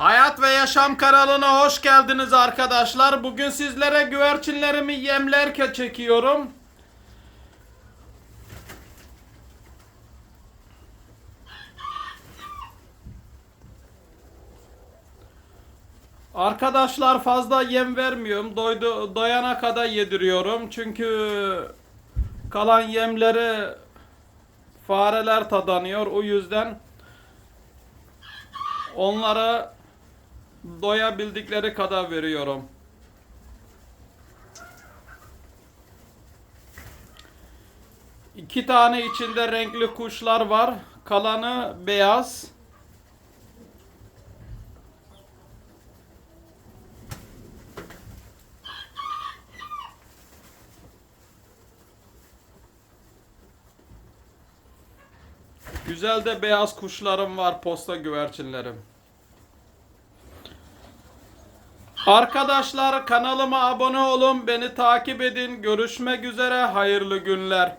Hayat ve Yaşam kanalına hoş geldiniz arkadaşlar. Bugün sizlere güvercinlerimi yemlerken çekiyorum. Arkadaşlar fazla yem vermiyorum. Doydu, doyana kadar yediriyorum. Çünkü kalan yemleri fareler tadanıyor. O yüzden onlara doyabildikleri kadar veriyorum. İki tane içinde renkli kuşlar var. Kalanı beyaz. Güzel de beyaz kuşlarım var, posta güvercinlerim. Arkadaşlar kanalıma abone olun, beni takip edin. Görüşmek üzere, hayırlı günler.